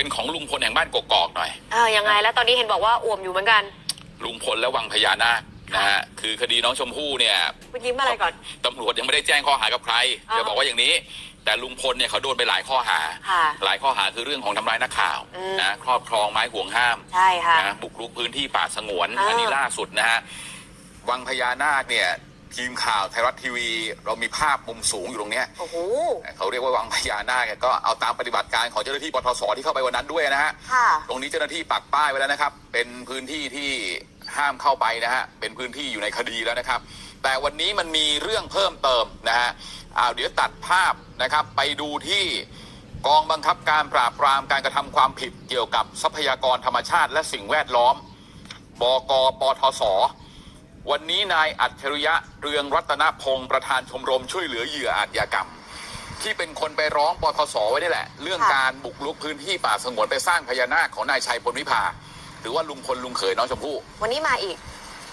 เป็นของลุงพลแห่งบ้านกกอกหน่อยเออยังไงแล้วตอนนี้เห็นบอกว่าอ่วมอยู่เหมือนกัน ลุงพลและวังพญานาคนะฮะคือคดีน้องชมพู่เนี่ยคุณยิ้มอะไรก่อนตำรวจยังไม่ได้แจ้งข้อหากับใครอ่าจะบอกว่าอย่างนี้ แต่ลุงพลเนี่ยเขาโดนไปหลายข้อหาค่ะหลายข้อหาคือเรื่องของทำร้ายนักข่าวอืมนะครอบครองไม้ห่วงห้ามใช่ค่ะนะบุกรุกพื้นที่ป่าสงวนอ่าอันนี้ล่าสุดนะฮะวังพญานาคเนี่ย ทีมข่าวไทยรัฐทีวี เรามีภาพมุมสูงอยู่ตรงเนี้ยโอ้โห เขาเรียกว่าวังพญานาคเนี่ยก็เอาตามปฏิบัติการของเจ้าหน้าที่ปทศที่เข้าไปวันนั้นด้วยนะฮะค่ะ ตรงนี้เจ้าหน้าที่ปักป้ายไว้แล้วนะครับ เป็นพื้นที่ที่ห้ามเข้าไปนะฮะเป็นพื้นที่อยู่ในคดีแล้วนะครับ แต่วันนี้มันมีเรื่องเพิ่มเติมนะฮะอ้าวเดี๋ยวตัดภาพนะครับ ไปดูที่กองบังคับการปราบปรามการกระทำความผิดเกี่ยวกับทรัพยากรธรรมชาติและสิ่งแวดล้อม บกปทศ วันนี้นายอัจฉริยะเรืองรัตนพงศ์ประธานชมรมช่วยเหลือเหยื่ออาชญากรรม ที่เป็นคนไปร้องปทศไว้นี่แหละ เรื่องค่ะการบุกรุกพื้นที่ป่าสงวนไปสร้างพญานาคของนายชัยพลวิภา หรือว่าลุงพลลุงเขยน้องชมพู่วันนี้มาอีก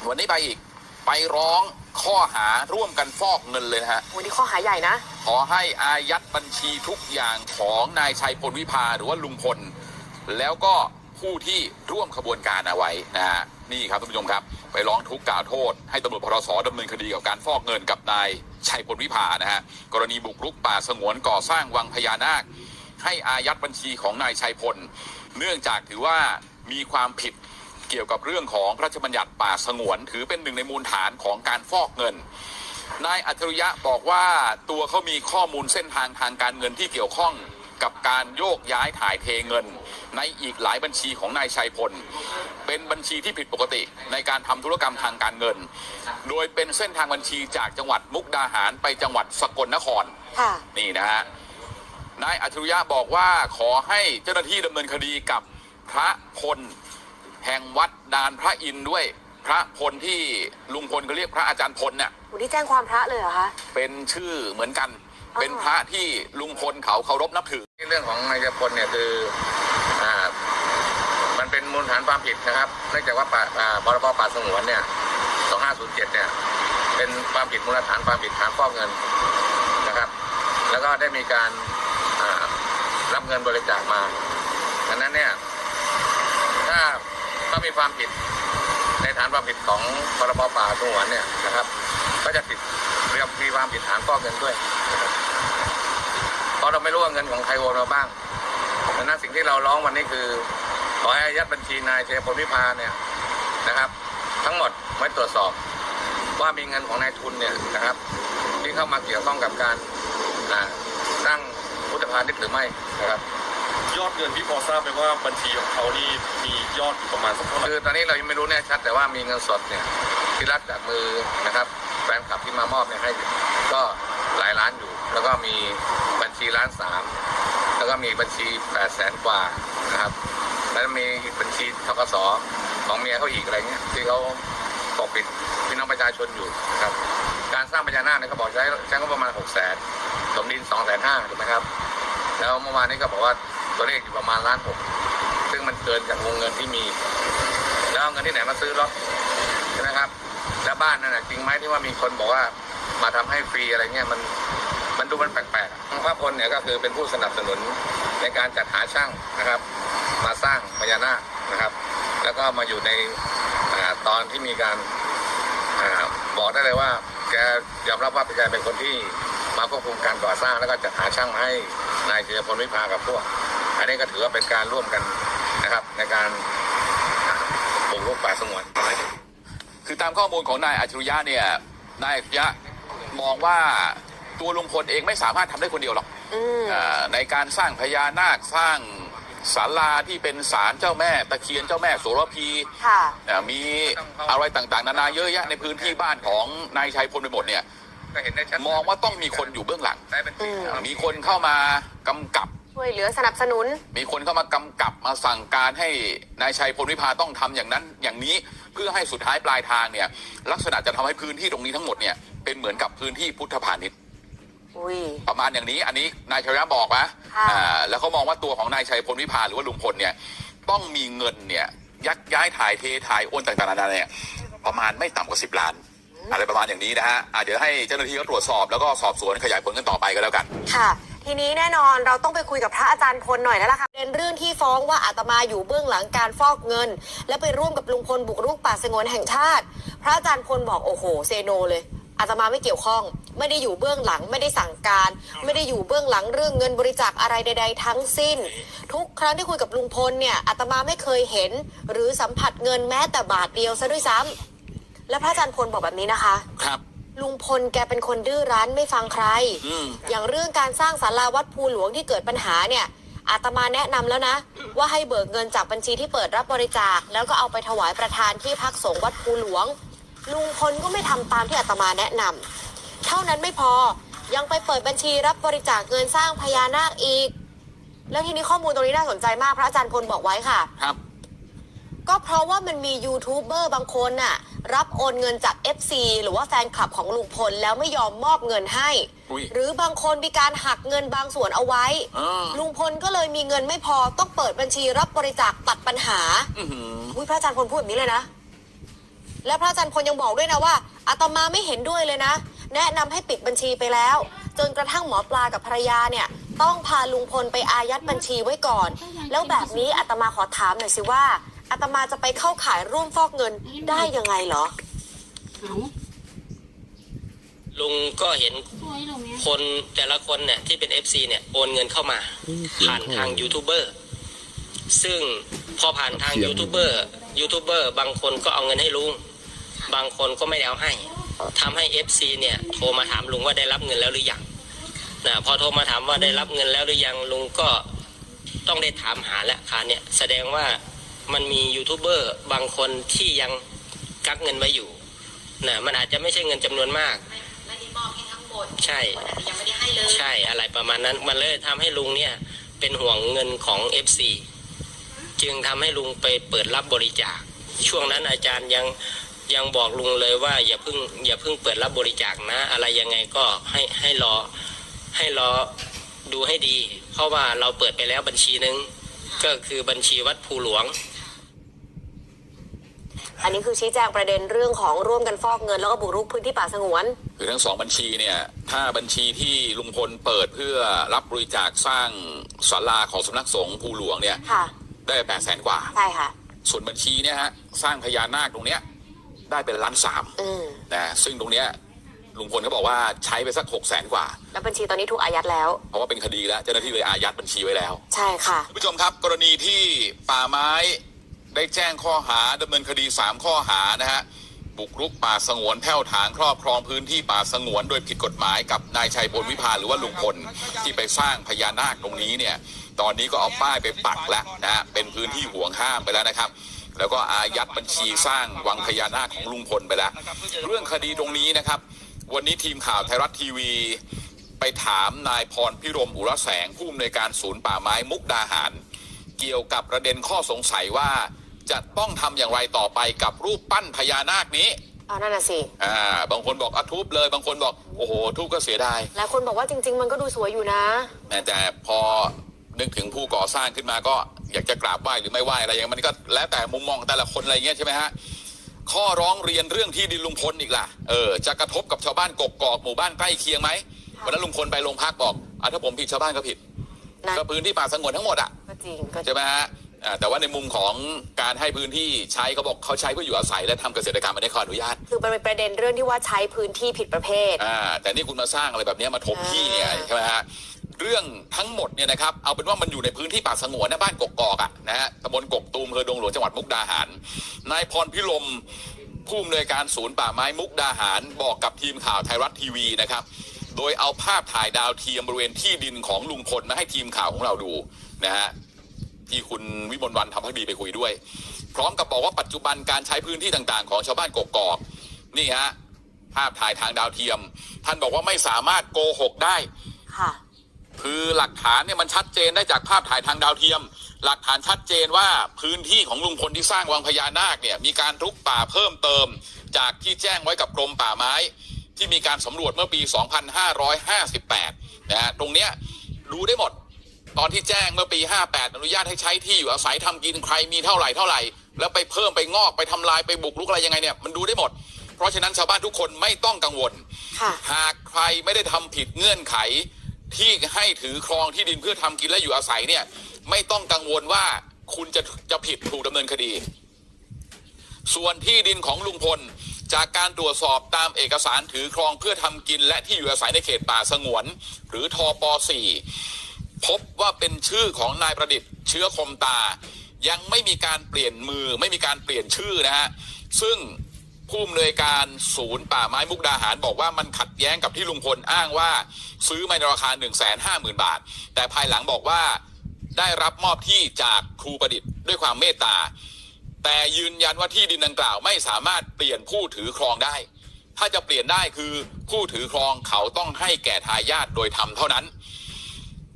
วันนี้ไปอีก ไปร้องข้อหาร่วมกันฟอกเงินเลยนะฮะ วันนี้ข้อหาใหญ่นะ ขอให้อายัดบัญชีทุกอย่างของนายชัยพลวิภาหรือว่าลุงพล แล้วก็ ผู้ที่ร่วมขบวนการเอาไว้นะฮะนี่ครับท่านผู้ชมครับ ไปร้องทุกข์กล่าวโทษ ให้ตำรวจพรสดำเนินคดีกับการฟอกเงินกับนายชัยพลวิภานะฮะกรณีบุกรุกป่าสงวนก่อสร้างวังพญานาค ให้อายัดบัญชีของนายชัยพล เนื่องจากถือว่ามีความผิดเกี่ยวกับเรื่องของพระราชบัญญัติป่าสงวน ถือเป็นหนึ่งในมูลฐานของการฟอกเงินนายอัจฉริยะบอกว่าตัวเขามีข้อมูลเส้นทางทางการเงินที่เกี่ยวข้อง กับการโยกย้ายถ่ายเทเงิน ในอีกหลายบัญชีของนายชัยพล เป็นบัญชีที่ผิดปกติในการทำธุรกรรมทางการเงิน โดยเป็นเส้นทางบัญชีจากจังหวัดมุกดาหารไปจังหวัดสกลนครค่ะนี่นะฮะนายอัจฉริยะบอกว่าขอให้เจ้าหน้าที่ดำเนินคดีกับพระพลแห่งวัดดานพระอินทร์ด้วย พระพลที่ลุงพลเขาเรียกพระอาจารย์พลเนี่ยวันนี้แจ้งความพระเลยเหรอคะ เป็นชื่อเหมือนกันอ๋อ เป็นพระที่ลุงพลเขาเคารพนับถือเรื่องของนายพลเนี่ยคืออ่ามันเป็นมูลฐานความผิดนะครับเนื่องจากว่าป่าอ่าพรบป่าสงวนเนี่ย 2507 เนี่ย เป็นความผิดมูลฐานความผิดฐานฟอกเงินนะครับ แล้วก็ได้มีการอ่ารับเงินบริจาคมาดังนั้นเนี่ยถ้าถ้ามีความผิดในฐานความผิดของพรบป่าสงวนเนี่ยนะครับ ก็จะผิดเรียกมีความผิดฐานฟอกเงินด้วย รับเพราะเราไม่รู้ว่าเงินของใครโอนมาบ้างดังนั้นสิ่งที่เราร้องวันนี้คือขอให้อายัดบัญชีนายเชยพลวิพาเนี่ยนะครับ ทั้งหมดไว้ตรวจสอบว่ามีเงินของนายทุนเนี่ยนะครับ ที่เข้ามาเกี่ยวข้องกับการอ่าสร้างพุทธพาณิชย์หรือไม่นะครับ ยอดเงินพี่พอทราบไหมว่าบัญชีของเขานี่มียอดอยู่ประมาณสักเท่าไหร่คือตอนนี้เรายังไม่รู้แน่ชัดแต่ว่ามีเงินสดเนี่ยที่รับจากมือนะครับแฟนคลับที่มามอบเนี่ยให้ก็หลายล้านอยู่ แล้วก็มีบัญ ชีล้านสามแล้วก็มีบัญชีแปดแสนกว่านะครับ แล้วมีบัญชีทกสของเมียเขาอีกอะไรเงี้ยที่เขาปกปิดพี่น้องประชาชนอยู่นะครับ การสร้างพญานาคเนี่ยเขาบอกใช้ใช้งบประมาณหกแสนสมดินสองแสนห้าถูกไหมครับ แล้วเมื่อวานนี้ก็บอกว่าตัวเลขอยู่ประมาณล้านหกซึ่งมันเกินจากวงเงินที่มี แล้วเอาเงินที่ไหนมาซื้อรถใช่ไหมครับ แล้วบ้านนั่นนะจริงไหมที่ว่ามีคนบอกว่ามาทำให้ฟรีอะไรเงี้ยมัน มันดูมันแปลกๆอะพระพลเนี่ยก็คือเป็นผู้สนับสนุนในการจัดหาช่างนะครับ มาสร้างพญานาคนะครับ แล้วก็มาอยู่ในอตอนที่มีการอบอกได้เลยว่าแกยอมรับว่าแกเป็นคนที่มาควบคุมการก่อสร้างแล้วก็จัดหาช่างมาให้นายเจริพลวิภากับพวก อันนี้ก็ถือว่าเป็นการร่วมกันนะครับในการบุกรุกป่าสงวนคือตามข้อมูลของนายอัจฉริยะเนี่ยนายอัจฉริยะมองว่า ตัวลุงพลเองไม่สามารถทำได้คนเดียวหรอกอืมอ่าในการสร้างพญานาคสร้างศาลาที่เป็นศาลเจ้าแม่ตะเคียนเจ้าแม่โสระพีค่ะอ่ามีอะไรต่างๆ นานาเยอะแยะในพื้นที่บ้านของนายชัยพลไปหมดเนี่ยก็เห็นได้ชัดมองว่าต้องมีคนอยู่เบื้องหลังได้เป็นอืมมีคนเข้ามากำกับช่วยเหลือสนับสนุน มีคนเข้ามากำกับมาสั่งการให้นายชัยพลวิพาต้องทำอย่างนั้น อย่างนี้เพื่อให้สุดท้ายปลายทางเนี่ยลักษณะจะทำให้พื้นที่ตรงนี้ทั้งหมดเนี่ยเป็นเหมือนกับพื้นที่พุทธพาณิชย์ อุ้ย ประมาณอย่างนี้ อันนี้นายชัยยะบอกนะค่ะ อ่าแล้วเขามองว่าตัวของนายชัยพลวิพาหรือว่าลุงพลเนี่ย ต้องมีเงินเนี่ยยักย้ายถ่ายเทถ่ายโอนต่างๆนานาเนี่ย ประมาณไม่ต่ำกว่าสิบล้าน อะไรประมาณอย่างนี้นะฮะอ่าเดี๋ยวให้เจ้าหน้าที่เขาตรวจสอบแล้วก็สอบสวนขยายผลกันต่อไปก็แล้วกัน ค่ะททีนี้แน่นอนเราต้องไปคุยกับพระอาจารย์พลหน่อยแล้วล่ะค่ะเป็นเรื่องที่ฟ้องว่าอาตมาอยู่เบื้องหลังการฟอกเงิน และไปร่วมกับลุงพลบุกรุกป่าสงวนแห่งชาติ พระอาจารย์พลบอกโอ้โหเซโนเลย อาตมาไม่เกี่ยวข้อง ไม่ได้อยู่เบื้องหลังไม่ได้สั่งการ ไม่ได้อยู่เบื้องหลังเรื่องเงินบริจาคอะไรใด ๆ ทั้งสิ้น ทุกครั้งที่คุยกับลุงพลเนี่ยอาตมาไม่เคยเห็น หรือสัมผัสเงินแม้แต่บาทเดียวซะด้วยซ้ำและพระอาจารย์พลบอกแบบนี้นะคะครับลุงพลแกเป็นคนดื้อรั้นไม่ฟังใครอืมอย่างเรื่องการสร้างศาลาวัดภูหลวงที่เกิดปัญหาเนี่ย อาตมาแนะนำแล้วนะ ว่าให้เบิกเงินจากบัญชีที่เปิดรับบริจาค แล้วก็เอาไปถวายประธานที่พักสงฆ์วัดภูหลวง ลุงพลก็ไม่ทำตามที่อาตมาแนะนำเท่านั้นไม่พอยังไปเปิดบัญชีรับบริจาคเงินสร้างพญานาคอีก แล้วทีนี้ข้อมูลตรงนี้น่าสนใจมากพระอาจารย์พลบอกไว้ค่ะครับ ก็เพราะว่ามันมียูทูบเบอร์บางคนน่ะ รับโอนเงินจาก FC หรือว่าแฟนคลับของลุงพลแล้วไม่ยอมมอบเงินให้อุ๊ยหรือบางคนมีการหักเงินบางส่วนเอาไว้อ่าลุงพลก็เลยมีเงินไม่พอต้องเปิดบัญชีรับบริจาคตัดปัญหาอื้อหืออุ้ยพระอาจารย์พลพูดแบบนี้เลยนะ และพระอาจารย์พลยังบอกด้วยนะว่าอาตมาไม่เห็นด้วยเลยนะ แนะนำให้ปิดบัญชีไปแล้ว จนกระทั่งหมอปลากับภรรยาเนี่ยต้องพาลุงพลไปอายัดบัญชีไว้ก่อน แล้วแบบนี้อาตมาขอถามหน่อยสิว่าอาตมาจะไปเข้าขายร่วมฟอกเงินได้ยังไงเหรอเอาลุงก็เห็นสวยตรงเนี้ยคนแต่ละคนเนี่ยที่เป็น FC เนี่ยโอนเงินเข้ามา ผ่านทางยูทูบเบอร์ซึ่งพอผ่านทางยูทูบเบอร์ยูทูบเบอร์บางคนก็เอาเงินให้ลุง บางคนก็ไม่ได้เอาให้ทำให้ FC เนี่ยโทรมาถามลุงว่าได้รับเงินแล้วหรือยังนะพอโทรมาถามว่าได้รับเงินแล้วหรือยังลุงก็ต้องได้ถามหาแล้วคราวเนี่ยแสดงว่ามันมียูทูบเบอร์บางคนที่ยังกักเงินไว้อยู่นะมันอาจจะไม่ใช่เงินจำนวนมากไม่ได้มอบให้ทั้งหมดใช่ยังไม่ได้ให้เลยใช่อะไรประมาณนั้นมันเลยทำให้ลุงเนี่ยเป็นห่วงเงินของ FC จึงทำให้ลุงไปเปิดรับบริจาคช่วงนั้นอาจารย์ยัง ยังบอกลุงเลยว่าอย่าเพิ่งอย่าเพิ่งเปิดรับบริจาคนะ อะไรยังไงก็ให้ให้รอให้รอดูให้ดี เพราะว่าเราเปิดไปแล้วบัญชีหนึ่งก็คือบัญชีวัดภูหลวง อันนี้คือชี้แจงประเด็นเรื่องของร่วมกันฟอกเงินแล้วก็บุกรุกพื้นที่ป่าสงวน คือทั้งสองบัญชีเนี่ย ถ้าบัญชีที่ลุงพลเปิดเพื่อรับบริจาคสร้างศาลาของสำนักสงฆ์ภูหลวงเนี่ย ค่ะ ได้แปดแสนกว่า ใช่ค่ะ ส่วนบัญชีเนี่ยฮะ สร้างพญานาคตรงเนี้ย ได้เป็นล้านสามอืมนะซึ่งตรงเนี้ยลุงพลเขาบอกว่าใช้ไปสักหกแสนกว่า แล้วบัญชีตอนนี้ถูกอายัดแล้ว เพราะว่าเป็นคดีแล้ว เจ้าหน้าที่เลยอายัดบัญชีไว้แล้ว ใช่ค่ะคุณผู้ชมครับ กรณีที่ป่าไม้ได้แจ้งข้อหาดำเนินคดี 3 ข้อหานะฮะ บุกรุกป่าสงวนแผ่วถางครอบครองพื้นที่ป่าสงวนโดยผิดกฎหมายกับนายชัยพลวิพาหรือว่าลุงพลที่ไปสร้างพญานาคตรงนี้เนี่ย ตอนนี้ก็เอาป้ายไปปักแล้วนะฮะเป็นพื้นที่ห่วงห้ามไปแล้วนะครับ แล้วก็อายัดบัญชีสร้างวังพญานาคของลุงพลไปแล้ว เรื่องคดีตรงนี้นะครับ วันนี้ทีมข่าวไทยรัฐทีวีไปถามนายพรพิรมอุรแสงผู้อำนวยการศูนย์ป่าไม้มุกดาหาร เกี่ยวกับประเด็นข้อสงสัยว่าจะต้องทำอย่างไรต่อไปกับรูปปั้นพญานาคนี้เอานั่นน่ะสิอ่าบางคนบอกอะทุบเลย บางคนบอกโอ้โหทุบก็เสียดายหลายคนบอกว่าจริง ๆ มันก็ดูสวยอยู่นะแต่พอ นึกถึงผู้ก่อสร้างขึ้นมาก็อยากจะกราบไหว้หรือไม่ไหว้อะไรอย่างนี้มันก็แล้วแต่มุมมองแต่ละคนอะไรเงี้ยใช่ไหมฮะข้อร้องเรียนเรื่องที่ดินลุงพลอีกล่ะเออจะกระทบกับชาวบ้านกกอกหมู่บ้านใกล้เคียงไหมวันนั้นลุงพลไปโรงพักบอกอะถ้าผมผิดชาวบ้านก็ผิดนะก็พื้นที่ป่าสงวนทั้งหมดอะก็จริงก็จริงใช่ไหมฮะอ่าแต่ว่าในมุมของการให้พื้นที่ใช้เขาบอกเขาใช้เพื่ออยู่อาศัยและทำเกษตรกรรมไม่ได้ขออนุญาต คือมันเป็นประเด็นเรื่องที่ว่าใช้พื้นที่ผิดประเภทอ่าแต่นี่คุณมาสร้างอะไรแบบเนี้ยมาถมที่เนี่ยอ่าใช่ไหมฮะ เรื่องทั้งหมดเนี่ยนะครับเอาเป็นว่ามันอยู่ในพื้นที่ป่าสงวนนะบ้านกกอกอะนะฮะตำบลกกตูมอำเภอดงหลวงจังหวัดมุกดาหารนายพรพิรมผู้อำนวยการศูนย์ป่าไม้มุกดาหารบอกกับทีมข่าวไทยรัฐทีวีนะครับ โดยเอาภาพถ่ายดาวเทียมบริเวณที่ดินของลุงพลมาให้ทีมข่าวของเราดูนะฮะที่คุณวิมลวันทำพักดีไปคุยด้วย พร้อมกับบอกว่าปัจจุบันการใช้พื้นที่ต่างๆ ของชาวบ้านกกอกนี่ฮะภาพถ่ายทางดาวเทียม ท่านบอกว่าไม่สามารถโกหกได้ ค่ะคือหลักฐานเนี่ยมันชัดเจนได้จากภาพถ่ายทางดาวเทียม หลักฐานชัดเจนว่าพื้นที่ของลุงพลที่สร้างวังพญานาคเนี่ยมีการรุกป่าเพิ่มเติม จากที่แจ้งไว้กับกรมป่าไม้ ที่มีการสำรวจเมื่อปี 2558 นะฮะตรงเนี้ยดูได้หมด ตอนที่แจ้งเมื่อปี 58 อนุญาตให้ใช้ที่อยู่อาศัยทำกินใครมีเท่าไหร่เท่าไหร่ แล้วไปเพิ่มไปงอกไปทำลายไปบุกรุกอะไรยังไงเนี่ยมันดูได้หมด เพราะฉะนั้นชาวบ้านทุกคนไม่ต้องกังวลค่ะหากใครไม่ได้ทำผิดเงื่อนไข ที่ให้ถือครองที่ดินเพื่อทำกินและอยู่อาศัยเนี่ย ไม่ต้องกังวลว่าคุณจะจะผิดถูกดำเนินคดี ส่วนที่ดินของลุงพลจากการตรวจสอบตามเอกสารถือครองเพื่อทำกินและที่อยู่อาศัยในเขตป่าสงวน หรือทอป .4 พบว่าเป็นชื่อของนายประดิษฐ์เชื้อคมตา ยังไม่มีการเปลี่ยนมือไม่มีการเปลี่ยนชื่อนะฮะ ซึ่ง ผู้อำนวยการศูนย์ป่าไม้มุกดาหารบอกว่ามันขัดแย้งกับที่ลุงพลอ้างว่า ซื้อมาในราคา 1 5 0 0 0 0 บาท แต่ภายหลังบอกว่าได้รับมอบที่จากครูประดิษฐ์ด้วยความเมตตา แต่ยืนยันว่าที่ดินดังกล่าวไม่สามารถเปลี่ยนผู้ถือครองได้ ถ้าจะเปลี่ยนได้คือผู้ถือครองเขาต้องให้แก่ทายาทโดยธรรมเท่านั้น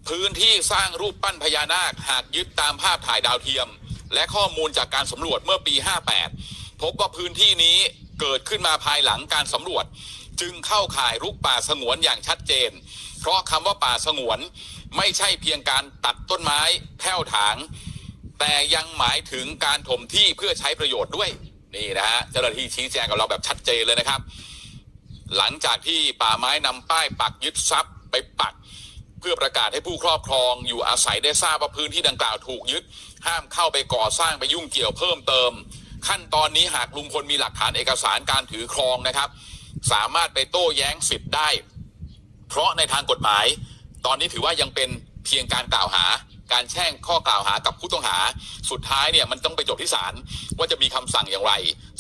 พื้นที่สร้างรูปปั้นพญานาคหากยึดตามภาพถ่ายดาวเทียม และข้อมูลจากการสำรวจเมื่อปี 58 พบว่าพื้นที่นี้เกิดขึ้นมาภายหลังการสำรวจ จึงเข้าข่ายรุกป่าสงวนอย่างชัดเจน เพราะคำว่าป่าสงวนไม่ใช่เพียงการตัดต้นไม้แผ่วถาง แต่ยังหมายถึงการถมที่เพื่อใช้ประโยชน์ด้วยนี่นะฮะเจ้าหน้าที่ชี้แจงกับเราแบบชัดเจนเลยนะครับ หลังจากที่ป่าไม้นำป้ายปักยึดทรัพย์ไปปัก เพื่อประกาศให้ผู้ครอบครองอยู่อาศัยได้ทราบว่าพื้นที่ดังกล่าวถูกยึด ห้ามเข้าไปก่อสร้างไปยุ่งเกี่ยวเพิ่มเติม ขั้นตอนนี้หากลุงพลมีหลักฐานเอกสารการถือครองนะครับ สามารถไปโต้แย้งสิทธิ์ได้ เพราะในทางกฎหมาย ตอนนี้ถือว่ายังเป็นเพียงการกล่าวหา การแช่งข้อกล่าวหากับผู้ต้องหา สุดท้ายเนี่ยมันต้องไปจบที่ศาลว่าจะมีคำสั่งอย่างไร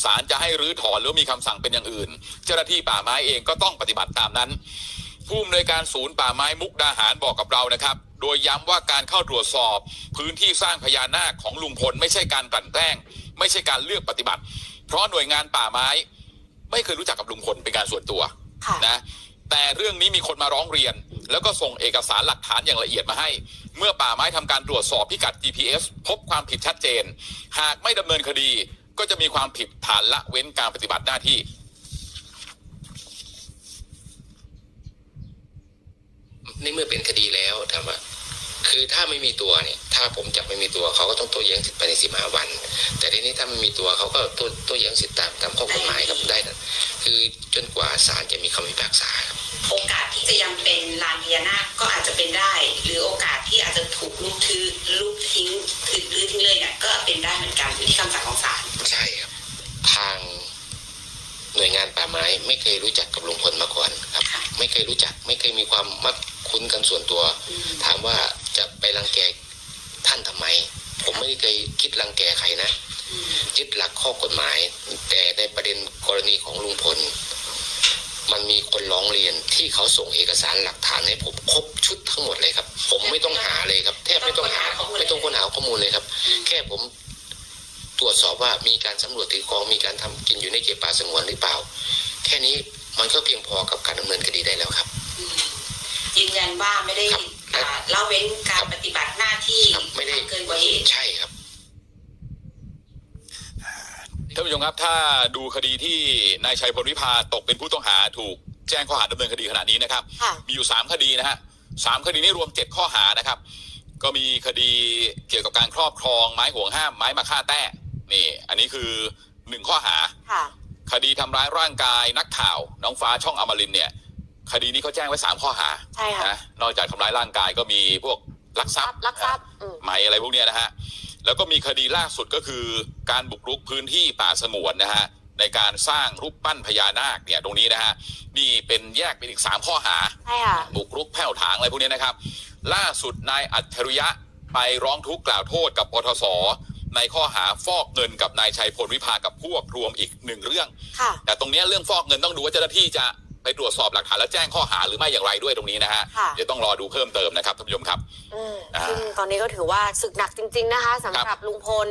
ศาลจะให้รื้อถอนหรือมีคำสั่งเป็นอย่างอื่น เจ้าหน้าที่ป่าไม้เองก็ต้องปฏิบัติตามนั้น ผู้อำนวยการศูนย์ป่าไม้มุกดาหารบอกกับเรานะครับ โดยย้ำว่าการเข้าตรวจสอบพื้นที่สร้างพญานาคของลุงพลไม่ใช่การกลั่นแกล้ง ไม่ใช่การเลือกปฏิบัติ เพราะหน่วยงานป่าไม้ ไม่เคยรู้จักกับลุงพลเป็นการส่วนตัวค่ะ นะ แต่เรื่องนี้มีคนมาร้องเรียน แล้วก็ส่งเอกสารหลักฐานอย่างละเอียดมาให้ เมื่อป่าไม้ทำการตรวจสอบพิกัด GPS พบความผิดชัดเจน หากไม่ดำเนินคดีก็จะมีความผิดฐานละเว้นการปฏิบัติหน้าที่ ในเมื่อเป็นคดีแล้วถามว่า คือถ้าไม่มีตัวเนี่ย ถ้าผมจับไม่มีตัวเขาก็ต้องโต้แย้งสิทธิ์ภายในสิบห้าวัน แต่ทีนี้ถ้าไม่มีตัวเขาก็โต้โต้แย้งสิทธิ์ตามตามข้อกฎหมายครับได้นะคือจนกว่าศาลจะมีคำพิพากษาครับโอกาสที่จะยังเป็นลานพญานาคก็อาจจะเป็นได้ หรือโอกาสที่อาจจะถูกลุกทือลุกทิ้งถือลื้อทิ้งเลยเนี่ยก็เป็นได้เหมือนกันอยู่ที่คำสั่งของศาลใช่ครับ ทางหน่วยงานป่าไม้ไม่เคยรู้จักกับลุงพลมาก่อนครับค่ะไม่เคยรู้จักไม่เคยมีความมักคุ้นกันส่วนตัว ถามว่า จะไปรังแกท่านทำไม ผมไม่ได้เคยคิดรังแกใครนะยึดหลักข้อกฎหมาย แต่ในประเด็นกรณีของลุงพล มันมีคนร้องเรียนที่เขาส่งเอกสารหลักฐานให้ผมครบชุดทั้งหมดเลยครับ ผมไม่ต้องหาเลยครับ แทบไม่ต้องหาไม่ต้องค้นหาข้อมูลเลยครับ แค่ผมตรวจสอบว่ามีการสำรวจถือครองมีการทำกินอยู่ในเขตป่าสงวนหรือเปล่า แค่นี้มันก็เพียงพอกับการดำเนินคดีได้แล้วครับยืนยันว่าไม่ได้ครับอ่า ละเว้นการปฏิบัติหน้าที่ครับไม่ได้เกินกว่าเหตุใช่ครับท่านผู้ชมครับถ้าดูคดีที่นายชัยพลวิพาตกเป็นผู้ต้องหาถูกแจ้งข้อหาดำเนินคดีขณะนี้นะครับค่ะมีอยู่สามคดีนะฮะสามคดีนี้รวมเจ็ดข้อหานะครับ ก็มีคดีเกี่ยวกับการครอบครองไม้ห่วงห้ามไม้มาฆ่าแต้นี่ อันนี้คือหนึ่งข้อหาค่ะคดีทำร้ายร่างกายนักข่าว น้องฟ้าช่องอมรินทร์เนี่ย คดีนี้เขาแจ้งไว้สามข้อหาใช่ค่ะนะนอกจากทำร้ายร่างกายก็มีพวกลักทรัพย์ลักทรัพย์อืมไหมอะไรพวกเนี้ยนะฮะ แล้วก็มีคดีล่าสุดก็คือการบุกรุกพื้นที่ป่าสงวนนะฮะในการสร้างรูปปั้นพญานาคเนี่ยตรงนี้นะฮะนี่เป็นแยกเป็นอีกสามข้อหา ใช่ค่ะ บุกรุกแผ่วถางอะไรพวกนี้นะครับ ล่าสุดนายอัจฉริยะไปร้องทุกข์กล่าวโทษกับปทศในข้อหาฟอกเงินกับนายชัยพลวิพากับพวกรวมอีกหนึ่งเรื่อง ค่ะ แต่ตรงเนี้ยเรื่องฟอกเงินต้องดูว่าเจ้าหน้าที่จะ ไปตรวจสอบหลักฐานและแจ้งข้อหาหรือไม่อย่างไรด้วยตรงนี้นะฮะค่ะ เดี๋ยวต้องรอดูเพิ่มเติมนะครับท่านผู้ชมครับ อืมอ่าซึ่งตอนนี้ก็ถือว่าศึกหนักจริง ๆ นะคะสำหครัรับบลุงพล